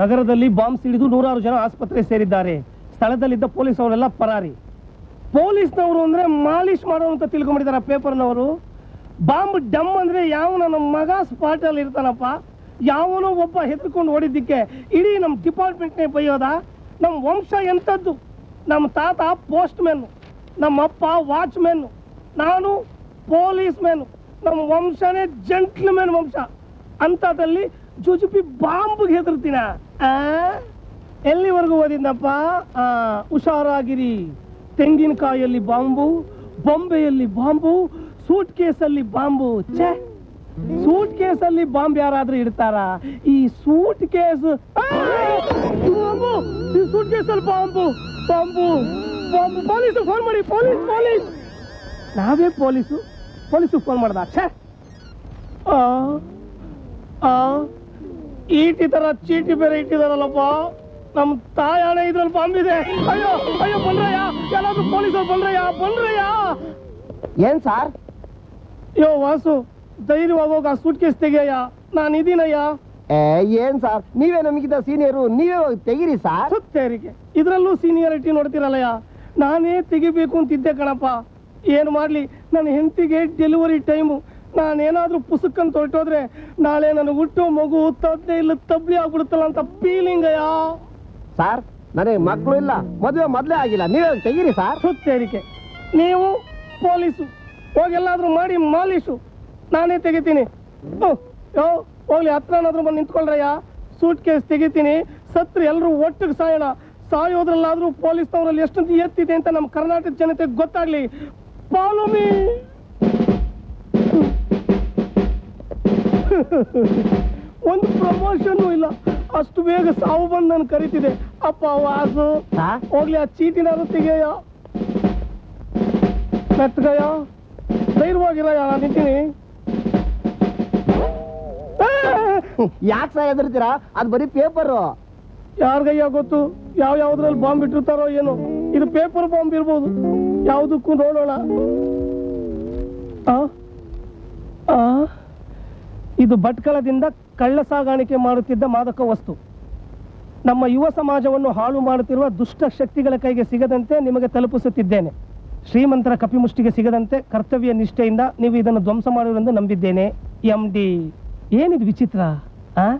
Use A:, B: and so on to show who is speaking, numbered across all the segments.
A: ನಗರದಲ್ಲಿ ಬಾಂಬ್ ಸಿಡಿದು ನೂರಾರು ಜನ ಆಸ್ಪತ್ರೆ ಸೇರಿದ್ದಾರೆ. ಸ್ಥಳದಲ್ಲಿದ್ದ ಪೊಲೀಸ್ ಅವರೆಲ್ಲ ಪರಾರಿ. ಪೊಲೀಸ್ನವರು ಅಂದ್ರೆ ಮಾಲಿಶ್ ಮಾಡೋ ಅಂತ ಪೇಪರ್ ಪೇಪರ್ನವರು. ಬಾಂಬ್ ಡಮ್ ಅಂದ್ರೆ ಯಾವ ನಮ್ಮ ಮಗ ಸ್ಪಾಟ್ ಅಲ್ಲಿ ಇರ್ತಾನಪ್ಪ. ಯಾವನೋ ಒಬ್ಬ ಹೆದರ್ಕೊಂಡು ಓಡಿದ್ದಕ್ಕೆ ಇಡೀ ನಮ್ಮ ಡಿಪಾರ್ಟ್ಮೆಂಟ್ನೇ ಬೈಯೋದ? ನಮ್ಮ ವಂಶ ಎಂಥದ್ದು? ನಮ್ಮ ತಾತ ಪೋಸ್ಟ್ ಮೆನ್ ನಮ್ಮ ಅಪ್ಪ ವಾಚ್ಮೆನ್ ನಾನು ಪೊಲೀಸ್ ಮೆನ್ ನಮ್ಮ ವಂಶನೇ ಜಂಟ್ಲ್ಮೆನ್ ವಂಶ. ಅಂಥದ್ದಲ್ಲಿ ಜುಜುಪಿ ಬಾಂಬ್ಗೆ ಹೆದರ್ತೀನ? ಎಲ್ಲಿವರೆಗೂ ಓದಿದ್ನಪ್ಪ? ಆ, ಹುಷಾರಾಗಿರಿ. ತೆಂಗಿನಕಾಯಲ್ಲಿ ಬಾಂಬು ಬೊಂಬೆಯಲ್ಲಿ ಬಾಂಬು ಸೂಟ್ ಕೇಸಲ್ಲಿ ಬಾಂಬು ಛೇ! ಸೂಟ್ ಕೇಸಲ್ಲಿ ಬಾಂಬ್ ಯಾರಾದ್ರೂ ಇಡ್ತಾರ? ಈ ಸೂಟ್ ಕೇಸ್ ಬಾಂಬು! ಈ ಸೂಟ್ ಕೇಸಲ್ಲಿ bomb! Bomb! Bomb! Police phone ಮಾಡಿ! Police police! ನಾವೇ ಪೊಲೀಸು? ಪೊಲೀಸು ಫೋನ್ ಮಾಡ್ದ? ಛೇ! ಆ, ಆ, ಈಟಿ ತರ ಚೀಟಿ ಬೇರೆ ಇಟ್ಟಿದಾರಲ್ಲಪ್ಪ. ನಮ್ ತಾಯಾಣ ಇದ್ರಲ್ಲಿ ಬಂದಿದೆ. ಅಯ್ಯೋ ಅಯ್ಯೋ ಬಂದ್ರಯ್ಯ. ಎಲ್ಲಾದ್ರೂ ಪೊಲೀಸರು ಬಂದ್ರಯ್ಯ ಬಂದ್ರಯ್ಯ.
B: ಏನ್ ಸಾರ್?
A: ಅಯ್ಯೋ ವಾಸು ಧೈರ್ಯವಾಗಿ ಹೋಗ ಸೂಟ್ ಕೇಸ್ ತೆಗಿಯಯ್ಯ. ನಾನು ಇದೀನಯ್ಯ.
B: ಏನ್ ಸಾರ್? ನೀವೇ ನಮಗಿದ್ದ ಸೀನಿಯರು ನೀವೇ ಹೋಗಿ ತೆಗಿರಿ ಸಾರ್.
A: ತೆರಿಗೆ. ಇದ್ರಲ್ಲೂ ಸೀನಿಯಾರಿಟಿ ನೋಡ್ತಿರಲ್ಲಯ್ಯ. ನಾನೇ ತೆಗಿಬೇಕು ಅಂತಿದ್ದೆ ಕಣಪ್ಪ. ಏನ್ ಮಾಡ್ಲಿ? ನನ್ನ ಹೆಂಡತಿಗೆ ಡೆಲಿವರಿ ಟೈಮು ನಾನೇನಾದ್ರೂ ಪುಸ್ತಕನ್ ತೊರಟೋದ್ರೆ ನಾಳೆ ನನಗೆ ಹುಟ್ಟು ಮಗು ತದ್ದೆ ಇಲ್ಲ ತಬ್ಲಿ ಆಗ್ಬಿಡುತ್ತಲ್ಲ ಅಂತ ಫೀಲಿಂಗ್ ಅಯ್ಯ.
B: ಸಾರ್ ನನಗೆ ಮಕ್ಕಳು ಇಲ್ಲ ಮದುವೆ ಮೊದಲೇ ಆಗಿಲ್ಲ. ನೀವೇ ತೆಗೀರಿ ಸರ್
A: ಸುತ್ತೇರಿಕೆ ನೀವು ಪೊಲೀಸು ಹೋಗೆಲ್ಲಾದ್ರೂ ಮಾಡಿ ಮಾಲೀಶು. ನಾನೇ ತೆಗಿತೀನಿ. ಓ ಯೋ ಹೋಗ್ಲಿ ಹತ್ರನಾದ್ರೂ ಬಂದು ನಿಂತ್ಕೊಳ್ರಯ್ಯ. ಸೂಟ್ ಕೇಸ್ ತೆಗಿತೀನಿ. ಸತ್ರು ಎಲ್ಲರೂ ಒಟ್ಟಿಗೆ ಸಾಯೋಣ. ಸಾಯೋದ್ರಲ್ಲಾದ್ರೂ ಪೊಲೀಸ್ನವರಲ್ಲಿ ಎಷ್ಟೊಂದು ಎತ್ತಿದೆ ಅಂತ ನಮ್ಮ ಕರ್ನಾಟಕ ಜನತೆಗೆ ಗೊತ್ತಾಗ್ಲಿ. ಪಾಲೋಮಿ ಮೀ ಒಂದು ಪ್ರಮೋಷನ್ ಇಲ್ಲ. ಅಷ್ಟು ಬೇಗ ಸಾವು ಬಂದು ನಾನು ಕರಿತಿದೆ. ಅಪ್ಪ ವಾಸು ಹೋಗ್ಲಿ ಆ ಚೀಟಿನ ತೆಗೆಯ ಮೆತ್ತಗಯ್ಯ ಧೈರ್ಯವಾಗಿಲ್ಲ ನಾನು ನಿಂತೀನಿ.
B: ಯಾಕೆ ಸಹ ಎದುರ್ತೀರಾ ಅದು ಬರೀ ಪೇಪರು.
A: ಯಾರ್ಗಯ್ಯ ಗೊತ್ತು. ಯಾವ ಯಾವ್ದ್ರಲ್ಲಿ ಬಾಂಬ್ ಇಟ್ಟಿರ್ತಾರೋ ಏನೋ. ಇದು ಪೇಪರ್ ಬಾಂಬ್ ಇರ್ಬೋದು. ಯಾವುದಕ್ಕೂ ನೋಡೋಣ. ಆ? ಆ? ಇದು ಭಟ್ಕಳದಿಂದ ಕಳ್ಳ ಸಾಗಾಣಿಕೆ ಮಾಡುತ್ತಿದ್ದ ಮಾದಕ ವಸ್ತು. ನಮ್ಮ ಯುವ ಸಮಾಜವನ್ನು ಹಾಳು ಮಾಡುತ್ತಿರುವ ದುಷ್ಟ ಶಕ್ತಿಗಳ ಕೈಗೆ ಸಿಗದಂತೆ ನಿಮಗೆ ತಲುಪಿಸುತ್ತಿದ್ದೇನೆ. ಶ್ರೀಮಂತರ ಕಪಿಮುಷ್ಟಿಗೆ ಸಿಗದಂತೆ ಕರ್ತವ್ಯ ನಿಷ್ಠೆಯಿಂದ ನೀವು ಇದನ್ನು ಧ್ವಂಸ ಮಾಡುವುದೆಂದು ನಂಬಿದ್ದೇನೆ. M D. ಏನಿದು ವಿಚಿತ್ರ, ಆ?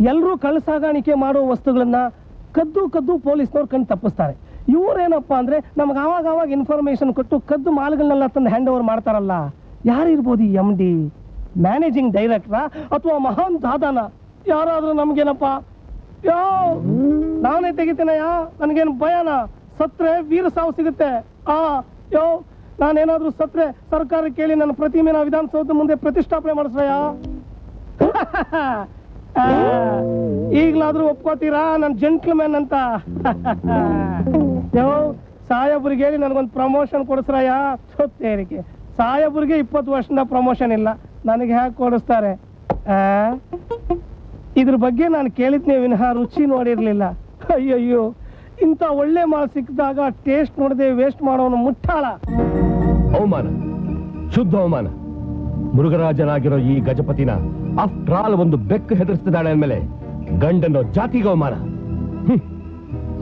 A: ಎಲ್ಲರೂ ಕಳ್ಳ ಸಾಗಾಣಿಕೆ ಮಾಡುವ ವಸ್ತುಗಳನ್ನು ಕದ್ದು ಕದ್ದು ಪೊಲೀಸ್ನವ್ರು ಕಣ್ಣು ತಪ್ಪಿಸ್ತಾರೆ. ಇವರೇನಪ್ಪ ಅಂದ್ರೆ ನಮ್ಗೆ ಆವಾಗ ಆವಾಗ ಇನ್ಫಾರ್ಮೇಶನ್ ಕೊಟ್ಟು ಕದ್ದು ಮಾಲ್ಗಳನ್ನೆಲ್ಲ ತಂದು ಹ್ಯಾಂಡ್ ಓವರ್ ಮಾಡ್ತಾರಲ್ಲ. ಯಾರಿರ್ಬೋದು ಎಂ ಡಿ? ಮ್ಯಾನೇಜಿಂಗ್ ಡೈರೆಕ್ಟ್ರಾ ಅಥವಾ ಮಹಾನ್ ದಾದಾನ? ಯಾರಾದ್ರೂ ನಮ್ಗೇನಪ್ಪ? ಯೋ, ನಾನೇ ತೆಗಿತೀನಯ್ಯ? ನನಗೇನು ಭಯನ? ಸತ್ರೆ ವೀರ ಸಾವು ಸಿಗುತ್ತೆ. ಆ, ಯೋ, ನಾನೇನಾದ್ರೂ ಸತ್ರೆ ಸರ್ಕಾರ ಕೇಳಿ ನನ್ನ ಪ್ರತಿಮೆನ ವಿಧಾನಸೌಧ ಮುಂದೆ ಪ್ರತಿಷ್ಠಾಪನೆ ಮಾಡಿಸ್ರಯ್ಯ? ಈಗ್ಲಾದ್ರೂ ಒಪ್ಕೋತೀರಾ ನನ್ ಜೆಂಟ್ಲ್ಮ್ಯಾನ್ ಅಂತ? ಯೋ ಸಾಯಬ್ರಿಗೆ ಹೇಳಿ ನನಗೊಂದು ಪ್ರಮೋಷನ್ ಕೊಡಿಸ್ರಯ್ಯ? ಸೊತ್ತೇರಿಕೆ ಸಾಯಬ್ರಿಗೆ ಇಪ್ಪತ್ತು ವರ್ಷದಿಂದ ಪ್ರಮೋಷನ್ ಇಲ್ಲ. ನನಗೆ ಹ್ಯಾಕ್ ಕೊಡಿಸ್ತಾರೆ? ಇದ್ರ ಬಗ್ಗೆ ನಾನು ಕೇಳಿದ್ನೆ ವಿನಃ ರುಚಿ ನೋಡಿರ್ಲಿಲ್ಲ. ಅಯ್ಯಯ್ಯೋ, ಇಂಥ ಒಳ್ಳೆ ಮಾಲ್ ಸಿಕ್ಕಿದಾಗ ಟೇಸ್ಟ್ ನೋಡದೆ ವೇಸ್ಟ್ ಮಾಡೋನು ಮುಟ್ಟಾಳ.
C: ಅವಮಾನ, ಶುದ್ಧ ಅವಮಾನ. ಮುರುಘರಾಜನಾಗಿರೋ ಈ ಗಜಪತಿನ ಆಫ್ಟರ್ ಆಲ್ ಒಂದು ಬೆಕ್ಕು ಹೆದರಿಸ್ತಿದ್ದಾಳೆ ಅಂದಮೇಲೆ ಗಂಡನೋ ಜಾತಿಗೆ ಅವಮಾನ.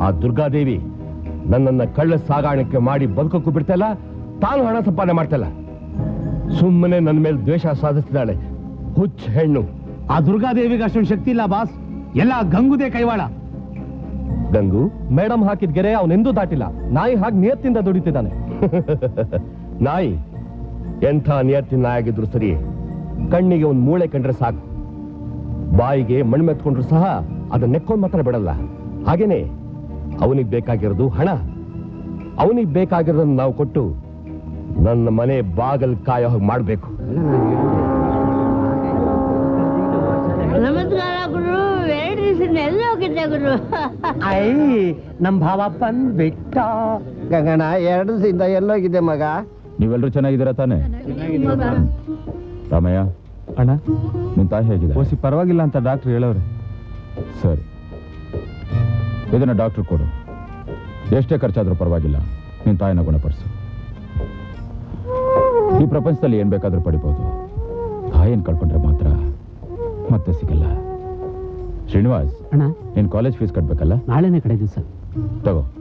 C: ಆ ದುರ್ಗಾದೇವಿ ನನ್ನನ್ನ ಕಳ್ಳ ಸಾಗಾಣಿಕೆ ಮಾಡಿ ಬದುಕಕ್ಕೂ ಬಿಡ್ತಲ್ಲ ತಾನು ಹಣ ಸಂಪಾದನೆ ಮಾಡ್ತಲ್ಲ ಸುಮ್ಮನೆ ನನ್ನ ಮೇಲೆ ದ್ವೇಷ ಸಾಧಿಸ್ತಿದ್ದಾಳೆ. ಹುಚ್ಚ ಹೆಣ್ಣು.
D: ಆ ದುರ್ಗಾದೇವಿಗೆ ಅಷ್ಟೊಂದು ಶಕ್ತಿ ಇಲ್ಲ ಬಾಸ್. ಎಲ್ಲ ಗಂಗುದೇ ಕೈವಾಳ.
C: ಗಂಗು ಮೇಡಮ್ ಹಾಕಿದ ಗೆರೆ ಅವನೆಂದೂ ದಾಟಿಲ್ಲ. ನಾಯಿ ಹಾಗೆ ನಿಯತ್ತಿಂದ ದುಡಿತಿದ್ದಾನೆ. ನಾಯಿ ಎಂಥ ನಿಯತ್ತಿನ ನಾಯಾಗಿದ್ರು ಸರಿ. ಕಣ್ಣಿಗೆ ಒಂದು ಮೂಳೆ ಕಂಡ್ರೆ ಸಾಕು. ಬಾಯಿಗೆ ಮಣ್ಣು ಮೆತ್ಕೊಂಡ್ರು ಸಹ ಅದನ್ನ ನೆಕ್ಕೊಂಡು ಮಾತ್ರ ಬಿಡಲ್ಲ. ಹಾಗೇನೆ ಅವನಿಗೆ ಬೇಕಾಗಿರೋದು ಹಣ. ಅವನಿಗೆ ಬೇಕಾಗಿರೋದನ್ನು ನಾವು ಕೊಟ್ಟು ನನ್ನ ಮನೆ ಬಾಗಲ್ ಕಾಯೋ ಹಾಗೆ ಮಾಡ್ಬೇಕು.
E: ನಮಸ್ಕಾರ ಗುರು ಎಲ್ಲ ಹೋಗಿದ್ದೆ ಗುರು?
B: ಐ ನಮ್ ಭಾವ ಬಂದ್ಬಿಟ್ಟ ಗಗನ ಎರಡು ದಿವಸದಿಂದ ಎಲ್ಲೋಗಿದೆ ಮಗ?
F: ನೀವೆಲ್ಲರೂ ಚೆನ್ನಾಗಿದ್ದೀರಾ ತಾನೆ? ರಾಮಯ್ಯ
D: ಅಣ್ಣ
F: ನಿನ್ ತಾಯಿ ಹೇಗಿದೆ?
D: ಓಸಿ ಪರವಾಗಿಲ್ಲ ಅಂತ ಡಾಕ್ಟರ್ ಹೇಳೋರು
F: ಸರಿ. ಇದನ್ನ ಡಾಕ್ಟರ್ ಕೊಡು. ಎಷ್ಟೇ ಖರ್ಚಾದ್ರೂ ಪರವಾಗಿಲ್ಲ. ನಿನ್ ತಾಯಿನ ಗುಣಪಡಿಸು. ಈ ಪ್ರಪಂಚದಲ್ಲಿ ಏನ್ ಬೇಕಾದ್ರೂ ಪಡಿಬಹುದು ತಾಯಿಯನ್ನು ಕಳ್ಕೊಂಡ್ರೆ ಮಾತ್ರ ಮತ್ತೆ ಸಿಗಲ್ಲ. ಶ್ರೀನಿವಾಸ್
D: ಅಣ್ಣ.
F: ನೀನ್ ಕಾಲೇಜ್ ಫೀಸ್ ಕಟ್ಬೇಕಲ್ಲ?
D: ನಾಳೆನೇ ಕಡೆ ಸರ್.
F: ತಗೋ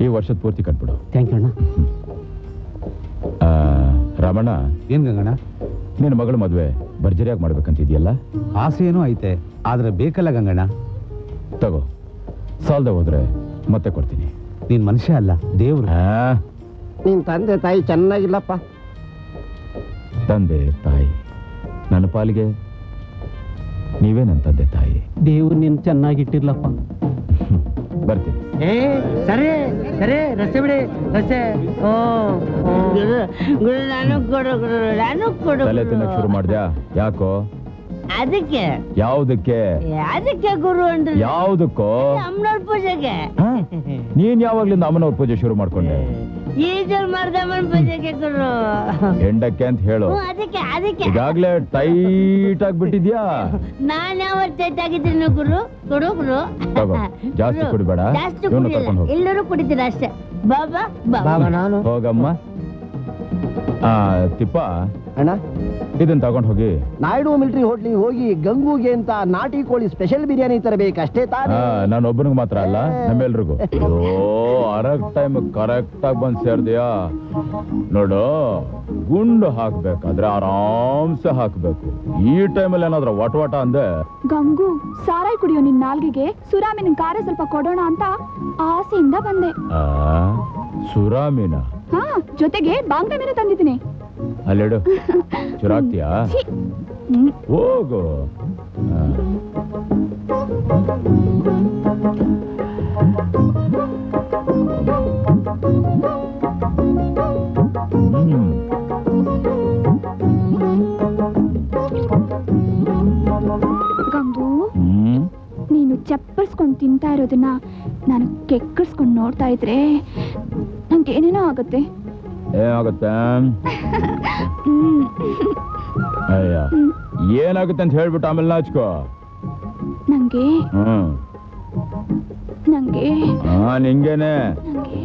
F: ಈ ವರ್ಷದ ಪೂರ್ತಿ ಕಟ್ಬಿಡು.
D: ಥ್ಯಾಂಕ್ ಯು ಅಣ್ಣ.
F: ಆ, ರಾಮಣ್ಣ
D: ಏನ್ ಗಂಗಣ್ಣ?
F: ನಿನ್ನ ಮಗಳ ಮದುವೆ ಭರ್ಜರಿಯಾಗಿ ಮಾಡ್ಬೇಕಂತಿದ್ಯಲ್ಲ?
D: ಆಸೆ ಏನೋ ಐತೆ ಆದ್ರೆ ಬೇಕಲ್ಲ ಗಂಗಣ್ಣ?
F: ತಗೋ ಸಾಲದ ಹೋದ್ರೆ ಮತ್ತೆ ಕೊಡ್ತೀನಿ.
D: ನೀನ್ ಮನುಷ್ಯ ಅಲ್ಲ ದೇವ್ರ.
F: ಆ,
B: ನಿನ್ ತಂದೆ ತಾಯಿ ಚೆನ್ನಾಗಿಲ್ಲಪ್ಪ.
F: ತಂದೆ ತಾಯಿ. ನನ್ನ ಪಾಲಿಗೆ ನೀವೇ ನನ್ನ ತಂದೆ ತಾಯಿ.
D: ದೇವ್ರು ನೀನ್ ಚೆನ್ನಾಗಿಟ್ಟಿರ್ಲಪ್ಪ.
F: ಬರ್ತೀನಿ.
B: ಏ ಸರಿ ಸರಿ ರಸ್ತೆ ಬಿಡಿ ರಸ್ತೆ. ಓ
E: ಗುರು ಗುರು ಕೊಡು ಗುರು ನಾನು ಕೊಡು.
F: ತಲೆ
E: ಗುರು.
F: ತಿನ್ನಕ್ ಶುರು ಮಾಡ್ದ್ಯಾ? ಯಾಕೋ?
E: ಅದಕ್ಕೆ?
F: ಯಾವುದಕ್ಕೆ?
E: ಅದಕ್ಕೆ ಗುರು ಅಂದ್ರೆ?
F: ಯಾವುದಕ್ಕೋ?
E: ಅಮ್ಮನವ್ರ ಪೂಜೆಗೆ?
F: ನೀನ್ ಯಾವಾಗ್ಲಿಂದ ಅಮ್ಮನವ್ರ ಪೂಜೆ ಶುರು ಮಾಡ್ಕೊಂಡೆ?
E: ಈಜಲ್ ಮಾರ್ದಮ್ಮನ ಪೂಜೆಗೆ ಗುರು.
F: ಹೆಂಡಕ್ಕೆ ಅಂತ ಹೇಳು.
E: ಅದಕ್ಕೆ ಅದಕ್ಕೆ.
F: ಈಗಾಗ್ಲೇ ಟೈಟ್ ಆಗ್ಬಿಟ್ಟಿದ್ಯಾ?
E: ನಾನ್ ಟೈಟ್ ಆಗಿದ್ದೀನಿ ಗುರು ಕೊಡು ಗುರು.
F: ಜಾಸ್ತಿ ಕುಡಿಬೇಡ.
E: ಜಾಸ್ತಿ ಕುಡಿಯಲ್ಲ. ಎಲ್ಲರೂ ಕುಡಿತೀರ ಅಷ್ಟೇ. ಬಾಬಾ.
B: ಬಾಬಾ ನಾನು?
F: ಹೋಗಮ್ಮ. ತಿಪ್ಪ.
B: ಅಣ್ಣ?
F: ಇದನ್ನ ತಗೊಂಡ್ ಹೋಗಿ.
B: ನಾಯ್ಡು ಮಿಲಿಟರಿ ಹೋಟ್ಲಿಗೆ ಹೋಗಿ ಗಂಗೂಗೆ ಅಂತ ನಾಟಿ ಕೋಳಿ ಸ್ಪೆಷಲ್ ಬಿರಿಯಾನಿ ತರಬೇಕು ಅಷ್ಟೇ ತಾನೇ?
F: ನಾನು ಒಬ್ಬನಿಗೆ ಮಾತ್ರ ಅಲ್ಲ ನಮ್ಮೆಲ್ರಿಗೂ. ಅರಕ್ ಟೈಮ್ ಕರೆಕ್ಟ್ ಆಗಿ ಬಂದ್ ಸೇರ್ದಿಯಾ? ನೋಡು ಗುಂಡು ಹಾಕ್ಬೇಕಾದ್ರೆ ಆರಾಮ್ಸೆ ಹಾಕ್ಬೇಕು. ಈ ಟೈಮಲ್ಲಿ ಏನಾದ್ರೂ ವಟ ವಟ ಅಂದೆ?
G: ಗಂಗು ಸಾರಾಯಿ ಕುಡಿಯೋ ನಿನ್ ನಾಲ್ಗೆಗೆ ಸುರಾಮಿನ ಕಾರ ಸ್ವಲ್ಪ ಕೊಡೋಣ ಅಂತ ಆಸೆಯಿಂದ ಬಂದೆ.
F: ಆ, ಸುರಾಮಿನ?
G: ಹಾ ಜೊತೆಗೆ ಬಾಂಗ್ಡೆ ಮೇಲೆ ತಂದಿದ್ದೀನಿ.
F: ಅಲ್ಲೇಡು ಚುರಾಕ್ತಿಯಾ. ಹೋಗು.
G: ಗಂಗು ನೀನು ಚಪ್ಪರ್ಸ್ಕೊಂಡು ತಿಂತಾ ಇರೋದನ್ನ ನಾನು ಕೆಕ್ಕರ್ಸ್ಕೊಂಡು ನೋಡ್ತಾ ಇದ್ರೆ ನಂಗೆ ಏನೇನೋ ಆಗುತ್ತೆ?
F: ಏನಾಗುತ್ತೆ. ಅಯ್ಯ ಏನಾಗುತ್ತೆ ಅಂತ ಹೇಳ್ಬಿಟ್ಟು ಆಮೇಲೆ ನಾಚ್ಕೋ.
G: ನಂಗೆ?
F: ಹ್ಮ್.
G: ನಂಗೆ?
F: ಹಾ ನಿಂಗೇನೆ.
G: ನಂಗೆ?